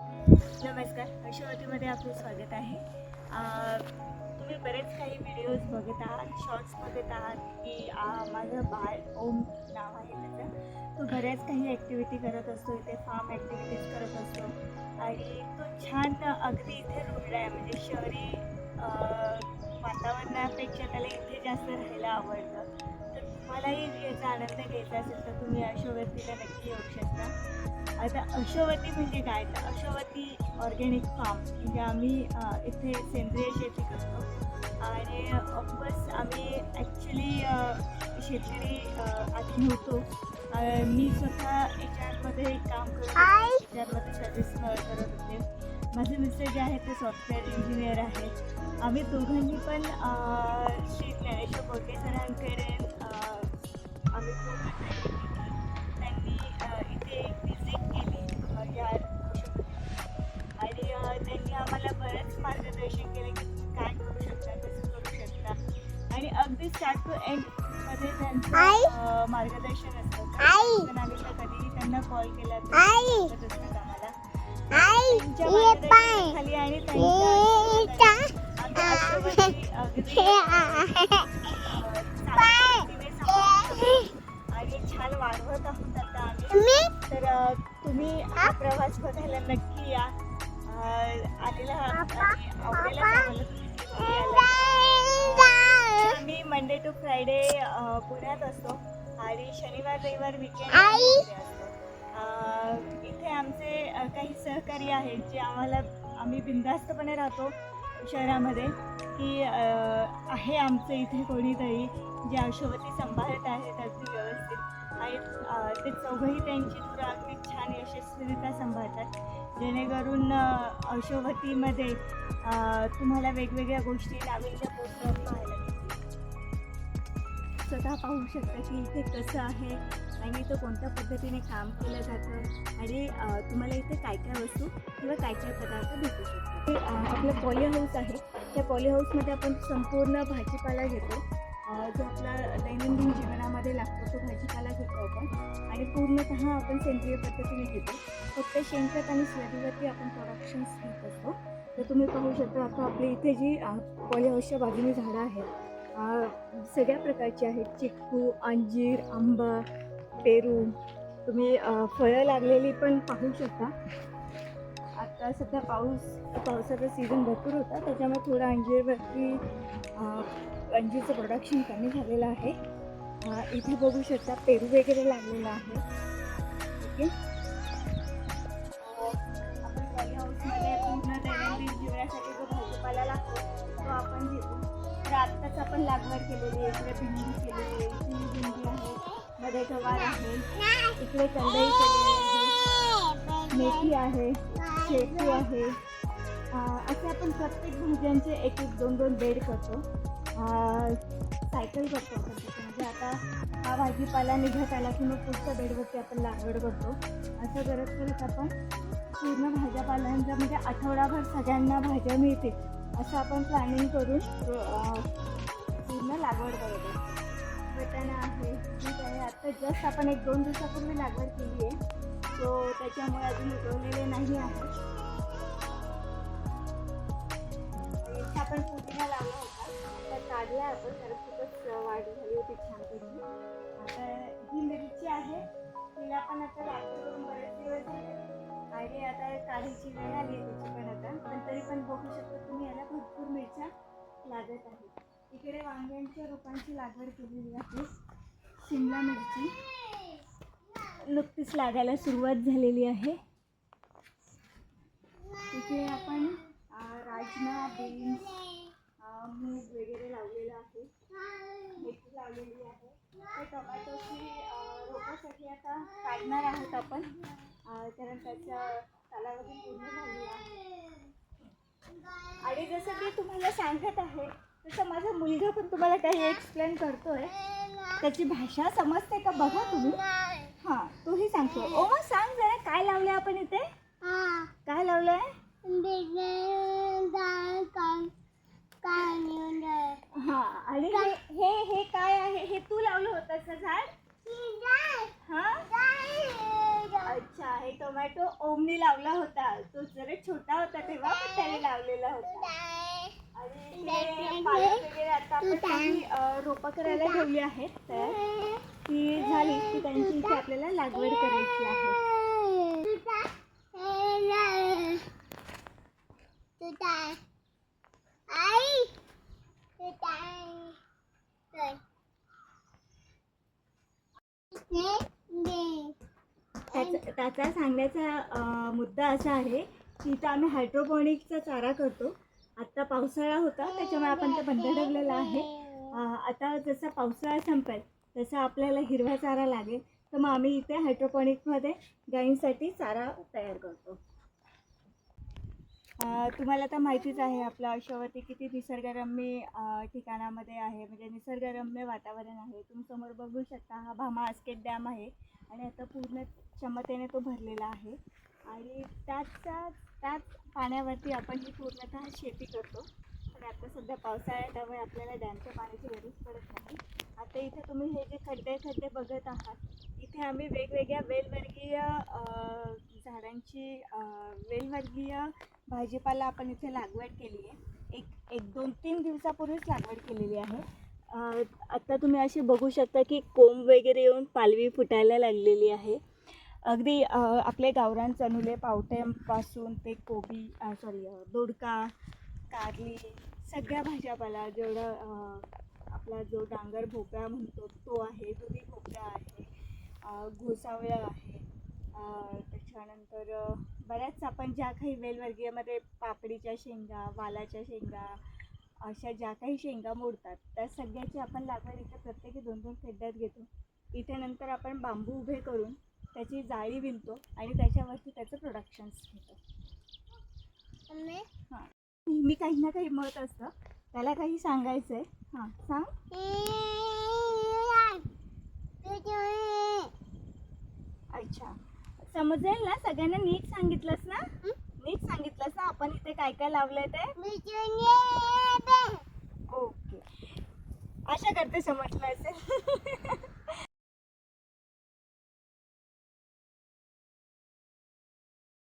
नमस्कार यशोवतीमध्ये आपलं स्वागत आहे. तुम्ही बरेच काही व्हिडिओज बघत आहात शॉर्ट्स बघत आहात की माझं बाळ ओम नाव आहे त्याचं. तो बऱ्याच काही ॲक्टिव्हिटी करत असतो इथे फार्म ॲक्टिव्हिटीज करत असतो. आणि तो छान अगदी इथे रुळला आहे म्हणजे शहरी वातावरणापेक्षा त्याला इथे जास्त राहायला आवडतं. तर तुम्हालाही याचा आनंद घ्यायचा असेल तर तुम्ही यशोवतीला नक्की येऊ शकता. आता अशोवती म्हणजे काय? तर अशोवती ऑर्गॅनिक फार्म म्हणजे आम्ही इथे सेंद्रिय शेती करतो. आणि ऑफकोर्स आम्ही ॲक्च्युली शेतकरी आधी नव्हतो. मी स्वतः एच आरमध्ये काम करत होते. एच आरमध्ये सर्व्हिस करत होते. माझे मिस्टर जे आहेत ते सॉफ्टवेअर इंजिनियर आहेत. आम्ही दोघांनी पण श्री ज्ञानेश्वर अगदी स्टार्ट टू एंडमध्ये त्यांचं मार्गदर्शन असतं. कधीही त्यांना कॉल केला तर पाय मार्गदर्शनाखाली आणि आणि छान वाढवत आहोत आता आम्ही. तर तुम्ही हा? प्रवास बघायला नक्की टू फ्रायडे पुण्यात असतो आणि शनिवार रविवार विकेंड इथे आमचे काही सहकारी आहेत जे आम्हाला आम्ही बिनधास्तपणे राहतो शहरामध्ये की आहे आमचं इथे कोणीतरी जे अशोवती सांभाळत आहेत अगदी व्यवस्थित. आणि ते चौघही त्यांची गुरं अगदी छान यशस्वीरित्या सांभाळतात. जेणेकरून अशोवतीमध्ये तुम्हाला वेगवेगळ्या गोष्टी नाविन्य पोचवत पाहायला. स्वतः पाहू शकता की इथे कसं आहे आणि इथं कोणत्या पद्धतीने काम केलं जातं आणि तुम्हाला इथे काय काय वस्तू किंवा काय काय पदार्थ भेटू शकतात. आपलं पॉली हाऊस आहे. त्या पॉली हाऊसमध्ये आपण संपूर्ण भाजीपाला घेतो. जो आपला दैनंदिन जीवनामध्ये लागतो तो भाजीपाला घेतो आपण. आणि पूर्णतः आपण सेंद्रिय पद्धतीने घेतो. फक्त शेणखत आणि स्लरीवरती आपण प्रोडक्शन्स घेत असतो. तर तुम्ही पाहू शकता आता आपल्या इथे जी पॉली हाऊसच्या बाजूने झाडं आहेत सगळ्या प्रकारचे आहेत. चिक्कू अंजीर आंबा पेरू. तुम्ही फळं लागलेली पण पाहू शकता. आता सध्या पाऊस पावसाचा सीझन भरपूर होता. त्याच्यामुळे थोडं अंजीरवरती अंजीरचं प्रोडक्शन कमी झालेलं आहे. इथे बघू शकता पेरू वगैरे लागलेला आहे. ओके. लागवड केलेली आहे इकडे भेंडी केलेली आहे इकडे भेंडी आहे. मध्ये गवार आहे. इकडे कंदई केलेली आहे. मेथी आहे. शेती आहे. असे आपण प्रत्येक भाज्यांचे एक एक दोन दोन बेड करतो. सायकल करतो आपण आता हा भाजीपाला निघत आला की मग पुढच्या बेडवरती आपण लागवड करतो. असं करत करत आपण पूर्ण भाज्यापाल्यांचा म्हणजे आठवडाभर सगळ्यांना भाज्या मिळतील. असं आपण प्लॅनिंग करून लागवड करतो. वटाणा आहे बीट आहे आता जस्ट आपण एक दोन दिवसापूर्वी लागवड केली आहे. सो त्याच्यामुळे अजून उगवलेले नाही आहे. इथे आपण पुदिना लावला होता. तर काढला आपण त्याला खूपच वाढ झाली होती छानपैकी. आता ही मिरची आहे. तिला पण आता लागवड करून बरेच दिवस झाले. आणि आता काढीची वेळ आली आहे त्याची पण आता. पण तरी पण बघू शकता तुम्ही याला भरपूर मिरच्या लागत आहेत. इकडे वांग्यांच्या रोपांची लागवड केलेली आहे. शिमला मिरची. नुकतीच लागायला सुरुवात झालेली आहे. इथे आपण राजमा बीन्स मूग वगैरे लावलेलं आहे. मेथी लावलेली आहे. ते टोमॅटोची रोपासाठी आता काढणार आहोत आपण. कारण त्याचा कालावधी पूर्ण झालेला आहे. आणि जसं मी तुम्हाला सांगत आहे तसं माझा मुलगा पण तुम्हाला काही एक्सप्लेन करतोय. त्याची भाषा समजते का बघा तुम्ही. हां तूही सांगतो ओ मग सांग जरा काय लावलंय आपण इथे? काय लावलंय? हा आणि हे हे हे काय आहे? हे तू लावलं होतं ना झाड? हा? अच्छा हे टोमॅटो ओमने लावला होता. तो जरा छोटा होता तेव्हा पण त्याने लावलेला होता. रोपं करायला ठेवली आहेत तर ती झाली की त्यांची इथे आपल्याला लागवड करायची आहे. त्याचा सांगण्याचा मुद्दा असा आहे की इथं आम्ही हायड्रोपोनिकचा चारा करतो. आत्ता पावसाळा होता त्याच्यामुळे आपण ते बंद ठेवलेलं आहे. आता जसा पावसाळा संपेल तसा आपल्याला हिरवा चारा लागेल. तर मग आम्ही इथे हायड्रोपोनिकमध्ये गायींसाठी चारा तयार करतो. तुम्हाला तर माहितीच आहे आपलं अशावरती किती निसर्गरम्य ठिकाणामध्ये आहे. म्हणजे निसर्गरम्य वातावरण आहे. तुम्ही समोर बघू शकता हा भामा आस्केट डॅम आहे. आणि आता पूर्ण क्षमतेने तो भरलेला आहे. आणि त्याचा त्याच पाण्यावरती आपण ही पूर्णतः शेती करतो पण आता सध्या पावसाळा आहे त्यामुळे आपल्याला डॅमच्या पाण्याची गरज पडत नाही. आता इथे तुम्ही हे जे खड्डे खड्डे बघत आहात इथे आम्ही वेगवेगळ्या वेलवर्गीय झाडांची वेलवर्गीय भाजीपाला आपण इथे लागवड केली आहे. एक एक दोन तीन दिवसापूर्वीच लागवड केलेली आहे. आत्ता तुम्ही असे बघू शकता की कोंब वगैरे येऊन पालवी फुटायला लागलेली आहे. अगदी आपले गावरान चनुले पावट्यांपासून ते कोबी सॉरी दोडका कारली सगळ्या भाज्यापाला जेवढं आपला जो डांगर भोपळा म्हणतो तो आहे दुधी भोपळा आहे घोसावळा आहे त्याच्यानंतर बऱ्याच आपण ज्या काही वेलवर्गीयमध्ये पापडीच्या शेंगा वालाच्या शेंगा अशा ज्या काही शेंगा मोडतात त्या सगळ्याची आपण लागवड इथे प्रत्येकी दोन दोन खड्ड्यात घेतो. इथे नंतर आपण बांबू उभे करून त्याची जाळी विणतो आणि त्याच्यावरती त्याचं प्रोडक्शन्स घेतो. हां. नेहमी काही ना काही मत असतं. त्याला काही सांगायचं आहे हां सांग. अच्छा. समजेल ना? सगळ्यांना नीट सांगितलंस ना? नीट सांगितलंस ना? आपण इथे काय काय लावलंय ते? ओके. आशा करते समजलं असेल.